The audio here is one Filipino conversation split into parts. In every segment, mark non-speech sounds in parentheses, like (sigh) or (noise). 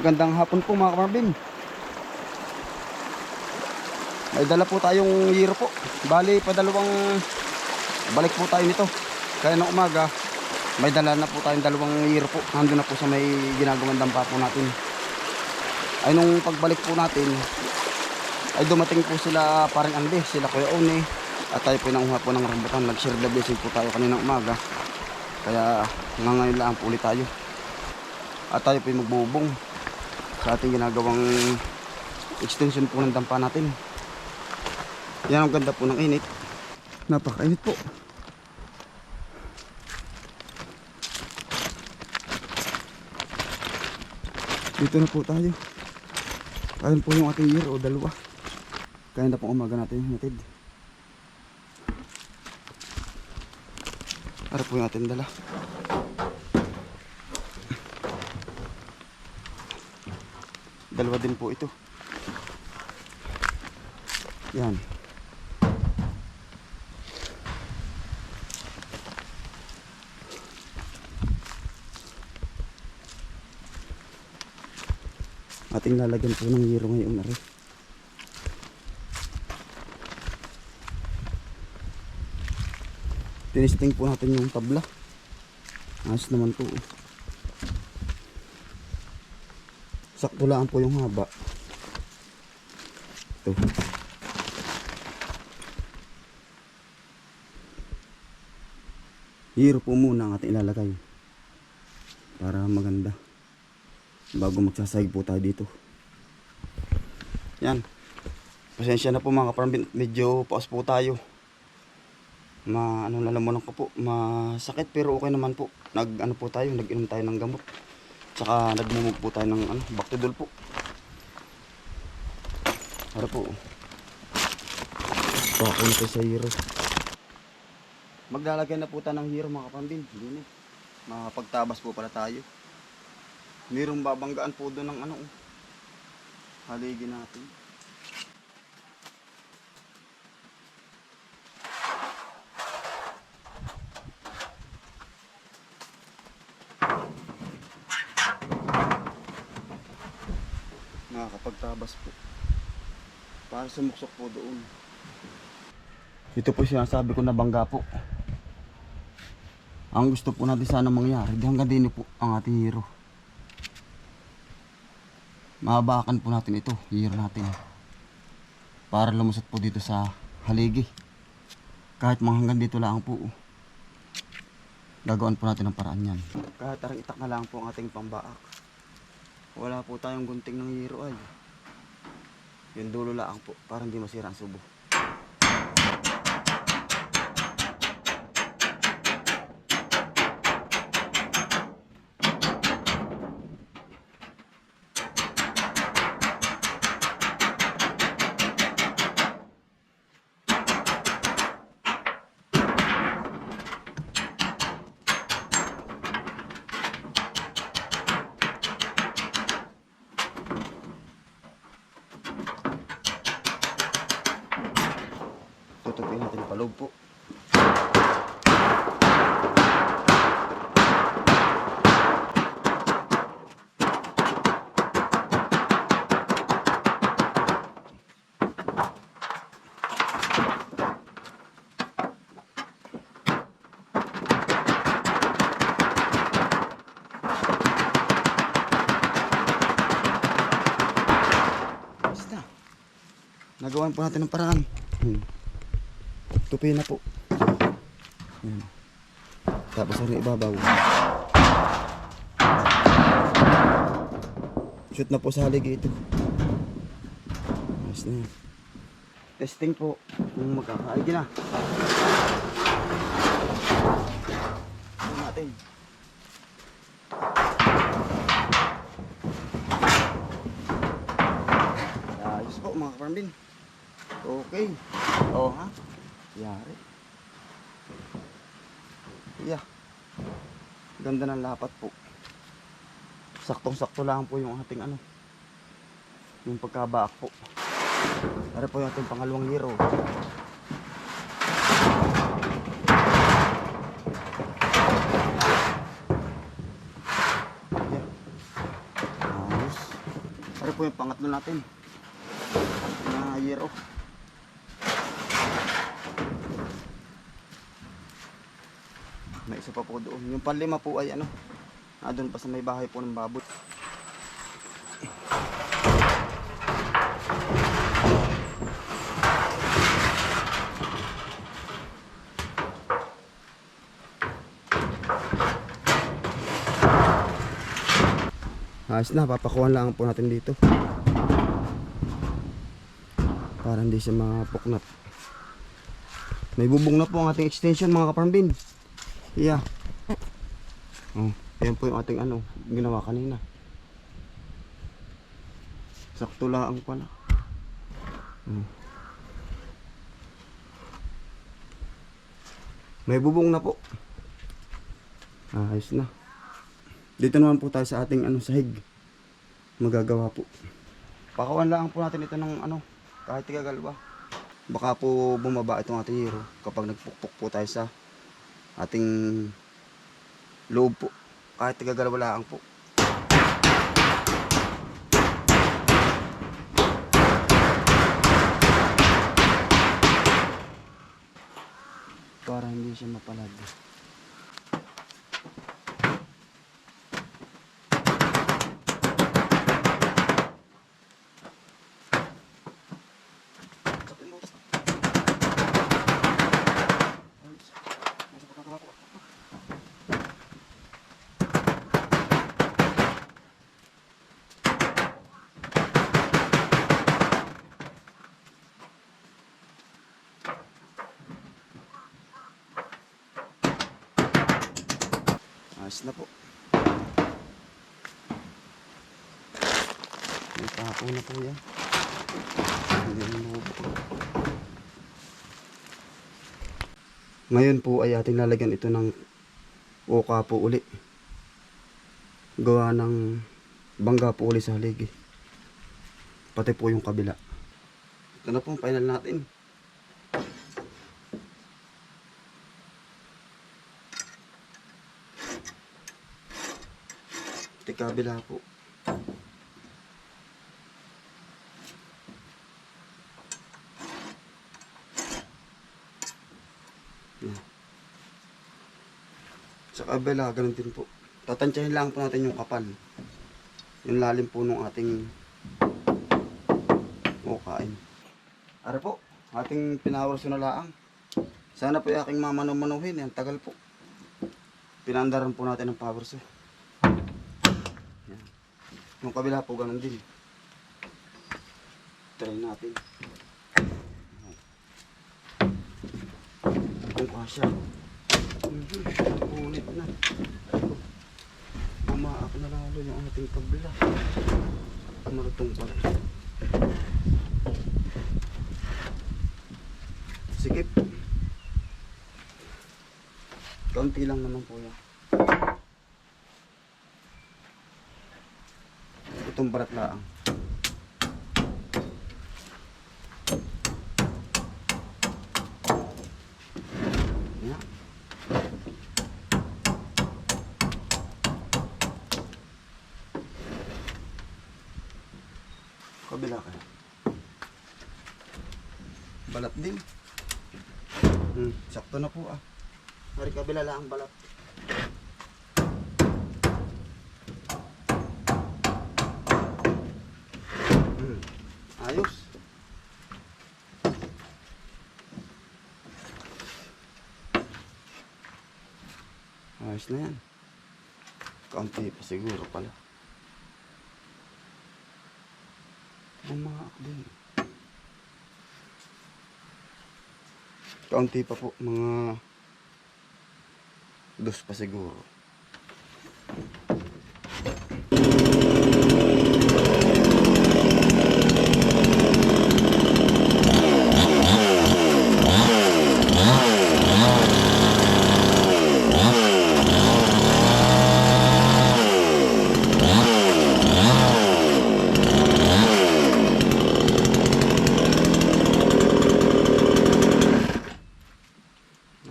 Magandang hapon po mga kamarabin. May dala po tayong yero po. Bali, padalawang balik po tayo nito. Kaya ng umaga, may dala na po tayong dalawang yero po. Nandun na po sa may ginagawang dampa po natin. Ay nung pagbalik po natin, ay dumating po sila parang Ande, sila Kuya One. At tayo po nanguha po ng rambutan. Nag-share the blessing po tayo kaninang umaga. Kaya nga ngayon lang po ulit tayo. At tayo po magbubong sa ating ginagawang extension po ng dampa natin. Yan ang ganda po ng init. Napakainit po. Dito na po tayo. Ayun po yung ating year o dalawa. Kaya na po umaga natin yung natid. Para po yung ating dala. Dalawa din po ito. Yan. Ating lalagyan po ng hero ngayon na rin. Tinisting po natin yung tabla. Ayos naman po. oh. Sakto lang po yung haba. Ito. Hero po muna ang ating ilalagay. Para maganda. Bago magsasahig po tayo dito. Yan. Pasensya na po mga kaparambin. Medyo paos po tayo. Ma ano lalamunan ko po. Masakit pero okay naman po. Nag ano po tayo. Nag-inom tayo ng gamot. Tsaka nagmumug po tayo ng ano, Bactidol po. Para po. Bako na tayo sa hero. Maglalagay na po tayo ng hero mga kapambin. Hindi na. Makapagtabas po pala tayo. Mayroong babanggaan po doon ng ano. oh. Haligi natin. Nakakapagtabas po. Para sumuksok po doon. Ito po sinasabi ko na bangga po. Ang gusto po natin sana mangyari, di hanggang din po ang ating hero. Mahabakan po natin ito, hero natin. Para lumusot po dito sa haligi. Kahit mga hanggang dito lang po. Gagawin po natin ang paraan yan. Kahit tarang itak na lang po ang ating pambaak. Wala po tayong gunting ng hero ay. Yung dulo lang po, para hindi masira ang subo. Natin paloob po. Nagawan po natin ng paraan. Tupi na po. Yan. Tapos ano ibabaw. Shoot na po sa haligi ito. Ayos na yan. Testing po kung magkakaig na. Ito natin. Ayos po mga kaparambin. Okay. Oh ha? Yari. Yeah. Ganda ng lapat po. Saktong-sakto lang po yung ating ano. Yung pagkabaak po. Para po yung ating pangalawang hero. Yeah. Ayos. po yung pangatlo natin. Na year off. May isa pa po doon. Yung panlima po ay ano, ah, doon pa sa may bahay po ng baboy. Ayos na, papakuhan lang po natin dito. Para hindi siya mapuknat. May bubong na po ang ating extension mga kaparambin. Yeah. Oh, yan po yung ating ano, ginawa kanina. Sakto lang pala. Oh. May bubong na po. Ayos na. Dito naman po tayo sa ating ano sahig. Magagawa po. Pakawan lang po natin ito ng ano, kahit tigagalwa. Baka po bumaba itong ating hero kapag nagpukpok po tayo sa ating loob po. Kahit tigagalwa lang po. Para hindi siya mapalag. Ayos na po. May tapo na po yan. Hindi na. Ngayon po ay ating lalagyan ito ng oka po uli. Gawa ng bangga po uli sa haligi. Pati po yung kabila. Ito na po ang final natin. Pati kabila po. Sa kabila, ganun din po. Tatansyahin lang po natin yung kapal. Yung lalim po nung ating ukain. Ara po, ating pinawal sunalaang. Sana po yung aking mamano-manuhin. Yan, tagal po. Pinandaran po natin ng power saw. Yan. Yung kabila po, ganun din. Try natin. Kung kasya. Mhm, Ulit na. Bumaak na lalo yung ating kabila. Marutong pala. Sikip. Kaunti lang naman po yan. Itong barat laang. Yan. Kabila ka. Balat din. Hmm, sakto na po ah. Hari kabila lang ang balat. Hmm, ayos. Ayos na yan. Kaunti pa siguro pala. Bumaak din. Kaunti pa po, mga dos pa siguro.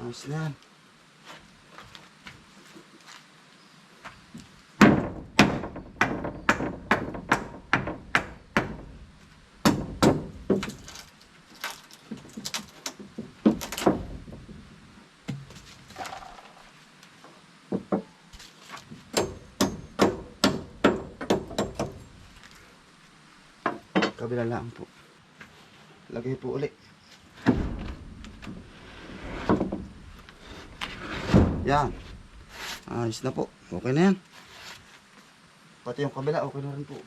Ayos na yan. Kabila lang po. Lagay po ulit. Yan. Ayos na po. Okay na yan. Pati yung kabila, okay na rin po.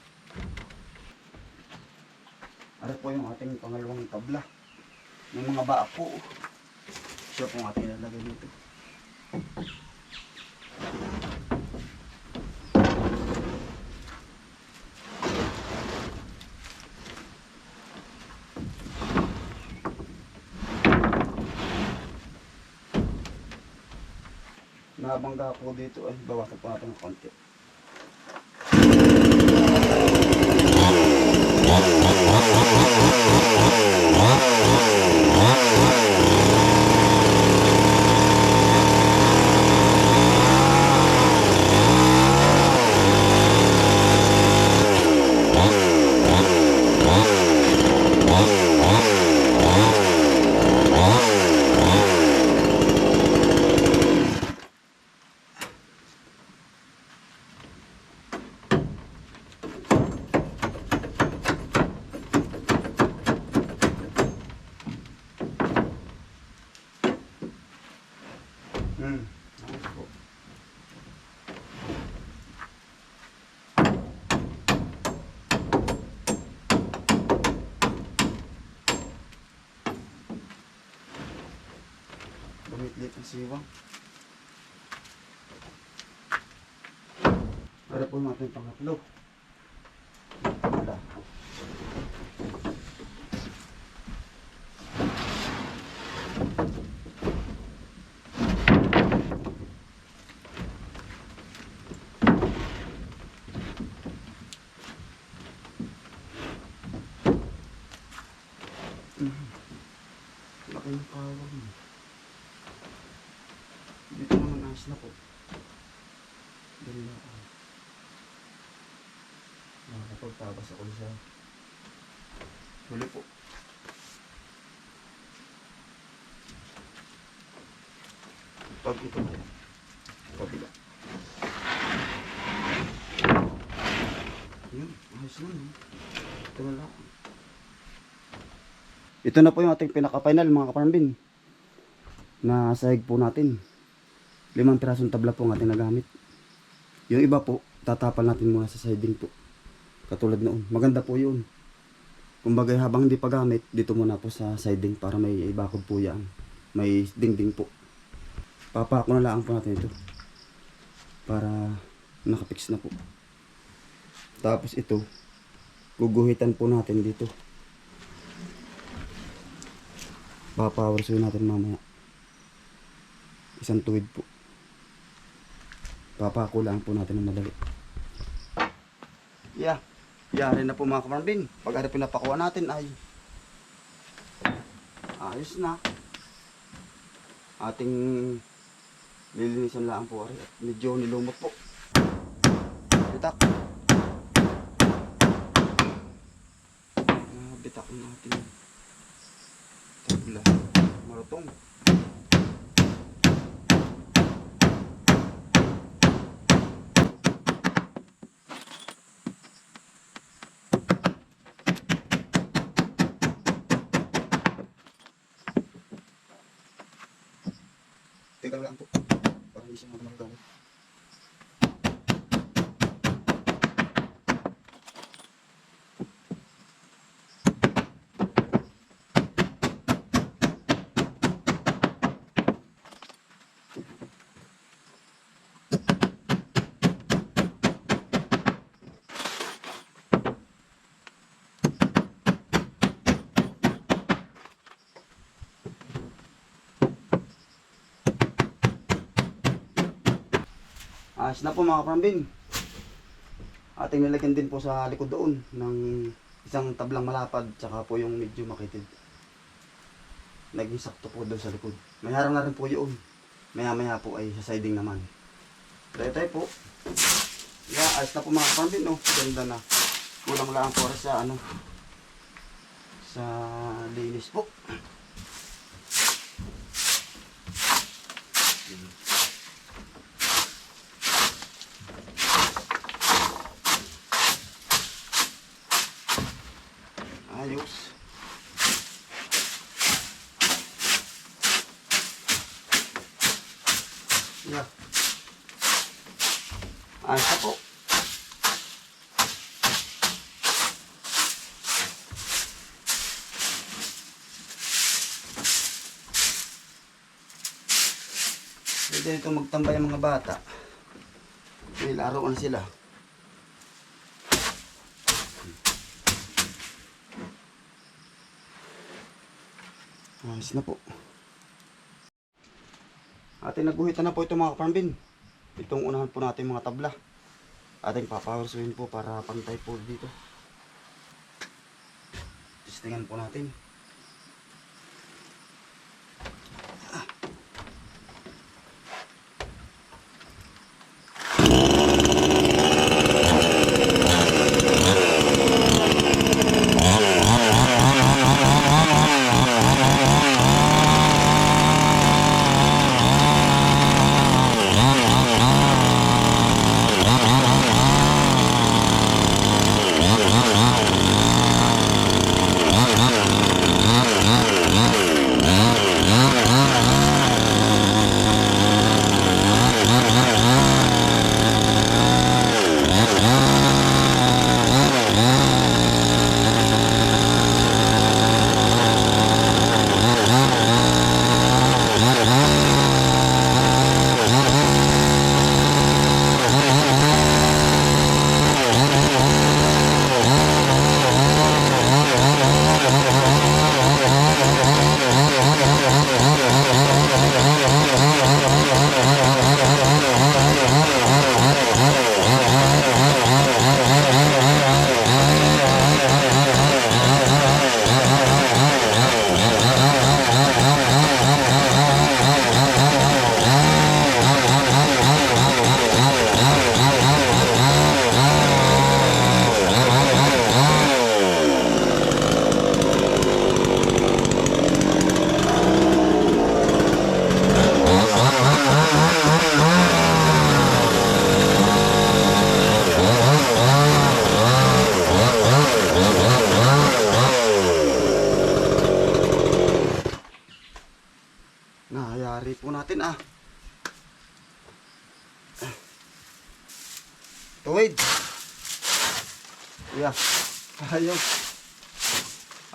Ano po yung ating pangalawang tabla. Yung mga baak po. Siya po ang ating lalagay dito. Nabangga po dito ay bawasan po natin ng konti. Hmm. Ayos po. Lumitlit ang siwang. Para po natin pangatlo. Wala. Laki ng kawag mo. Dito naman ayos na po. Dali na ako. Nakakapagtabas ako sa huli po. Pag ito po. Pabila. Yun, ayos na. Ito na lang. Ito na po yung ating pinaka-final mga kaparambin. Na sahig po natin. Limang pirasong tabla po ang ating nagamit. Yung iba po, tatapal natin muna sa siding po. Katulad noon. Maganda po yun. Kumbaga habang hindi pa gamit, dito muna po sa siding para may ibakod po yan. May dingding po. Papako na lang po natin ito. Para nakapix na po. Tapos ito, guguhitan po natin dito. Papower suyo natin mamaya. Isang tuwid po. Papako lang po natin ng madali. Yeah. Yari na po mga kamarambin. Pag ano pinapakuha natin ay ayos na. Ating lilinisan lang po. Ari. At medyo nilumot po. Bitak. Ah, bitak natin. Tabla. Marutong. Ayos na po mga kaparambin. Ating nilagyan din po sa likod doon ng isang tablang malapad tsaka po yung medyo makitid. Naging sakto po doon sa likod. May harang na rin po yun. Maya maya po ay sa siding naman. Tayo tayo po. Yeah, ayos na po mga kaparambin. No? Ganda na. Kulang lang po sa ano sa linis po. Ayos. Yeah. Ayos na po. Pwede dito magtambay ang mga bata. May laruan sila. Ayos na po. Ating naguhitan na po ito mga kaparambin. Itong unahan po natin mga tabla. Ating papahursuin po para pantay po dito. Testingan po natin.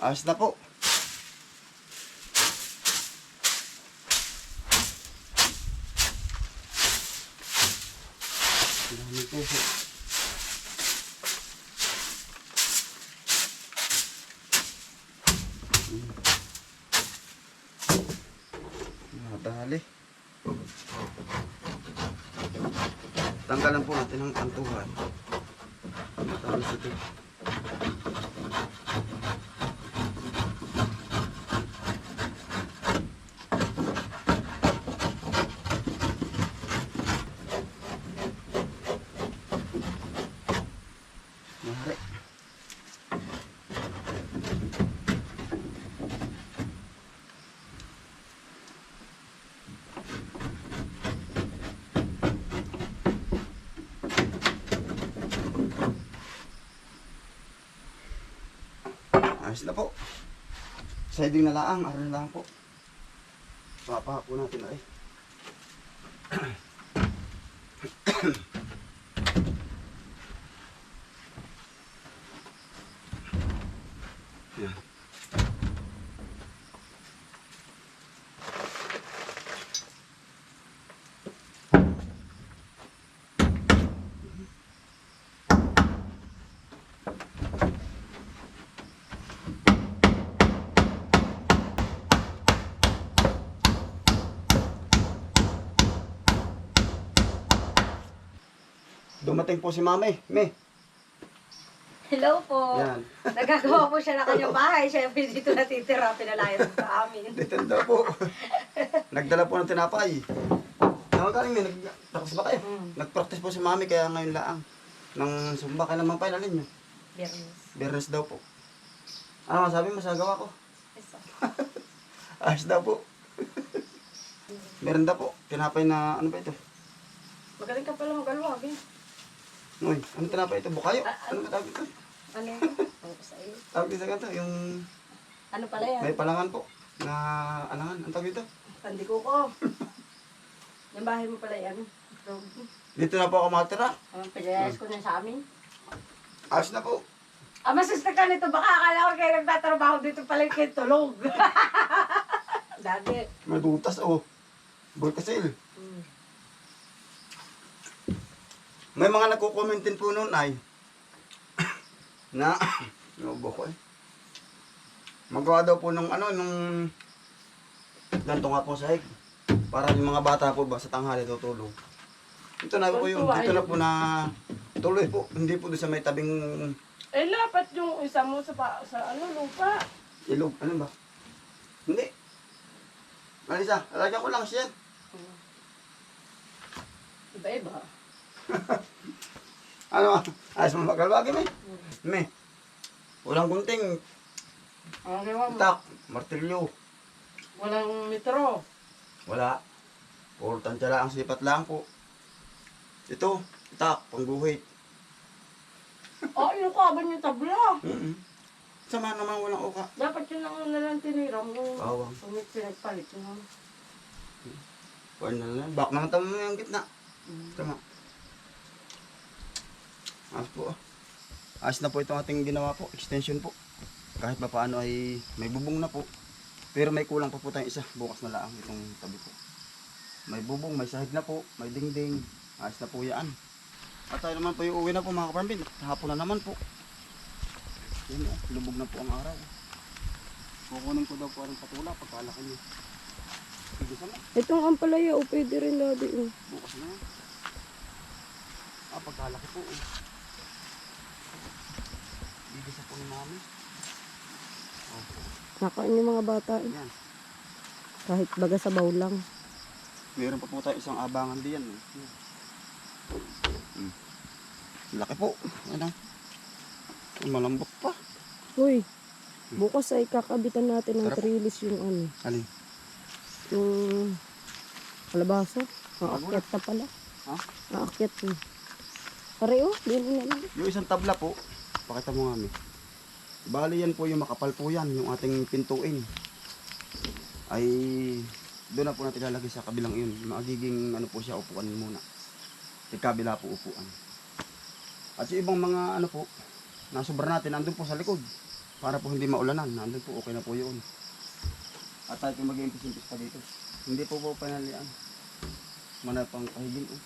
Ayos na po. Dami po. Nadali. Tanggalan po natin ang kantuhan. Matalas ito. Mare. Ayos na po. Siding na laang, na lang po. Papa po natin ay. (clears throat) (coughs) Dumating po si Mami. Me. Hello po. Yan. (laughs) Nagagawa po siya ng kanyang bahay. Siyempre dito natitira. Pinalayan po sa amin. Detenda po. (laughs) Nagdala po ng tinapay. Naman galing may nagtakas ba kayo? Mm. Nag-practice po si Mami kaya ngayon laang. Nang sumba ka naman pa ilalin nyo. Biyernes. Beres daw po. Ano masabi mo sa gawa ko? Isa. (laughs) Ayos daw po. Meron daw po. Tinapay na ano ba ito? Magaling ka pala mag-alwag eh. Uy, ano tinapay ito? Bukayo? Ah, Ano ba tawag ito? (laughs) Ano sa iyo. Tawag dito ganito, yung Ano pala yan? may palangan po. Na alangan, ang tawag dito. Tandiko ko. (laughs) Yung bahay mo pala yan. Dito na po ako matira. ang pinalayas ko na sa amin. Ayos na po. Ah, masista ka nito. Baka akala ko kayo nagtatrabaho dito pala kayo tulog. (laughs) Dati. May butas oh. Bulkasil. Mm. May mga nagko-comment din po noon ay (coughs) na (coughs) naubo ko eh. Magawa daw po nung ano nung ganito nga po sa hig. Para yung mga bata po ba sa tanghali tutulog. Ito na po yun. Dito na po na tuloy po. Hindi po doon sa may tabing Eh, lapat yung isa mo sa, pa, sa ano, lupa. ilog. Ano ba? Hindi. Malisa, lalagyan ko lang siya. Iba-iba. (laughs) Ano? Ayos mo magalwagi me. Me. Walang gunting. Ang gawa mo, Tak. Martilyo. walang metro. Wala. Puro tansya ang sipat lang po. Ito, tak, pangguhit. (laughs) Oh, yung kaban yung tabla. Mm Sama naman walang uka. Dapat yun ang na lang tiniram mo. Bawang. Kung pinagpalit mo. Kuha na lang. Bak naman tamo yung gitna. Tama. Ayos po. Ayos na po itong ating ginawa po. Extension po. Kahit pa paano ay may bubong na po. Pero may kulang pa po tayong isa. Bukas na lang itong tabi po. May bubong, may sahig na po, may dingding. Ayos na po yan. At tayo naman po yung uwi na po mga kaparambin. Hapon na naman po. Yan o, lubog na po ang araw. Kukunin ko daw po ang patula pagkalaki sama. Itong ampalaya, o pwede rin dati. Oh. Bukas na. Ah, pagkalaki po. Eh. Ni mami. Opo. Nakain yung mga bata. eh. Yan. Kahit baga sa baw lang. Meron pa po tayo isang abangan diyan. Eh. Hmm. Laki po. Ano? Malambot pa. Uy, bukas ay kakabitan natin ng trellis yung ano, Alin? yung kalabasa. Aakyat na pala. Ha? Aakyat na. Pareho, din na lang. Yung isang tabla po. Pakita mo mami. Bali yan po yung makapal po yan. Yung ating pintuin. Ay doon na po natin lalagay sa kabilang yun. Magiging ano po siya upuan muna. Sa kabila po upuan. At yung ibang mga ano po, nasubra natin, andun po sa likod. Para po hindi maulanan. Nandun po, okay na po yun. At tayo po mag-iimpis-impis pa dito. Hindi po po panalian. Mana pang kahigin. Oh.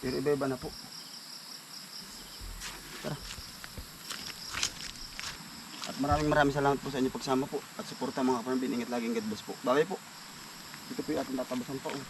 Pero iba-iba na po. Tara. At maraming maraming salamat po sa inyo pagsama po at suporta mga kapatid. Ingat laging God bless po. Bye po. Ito po yung ating tatabasan pa. Oh.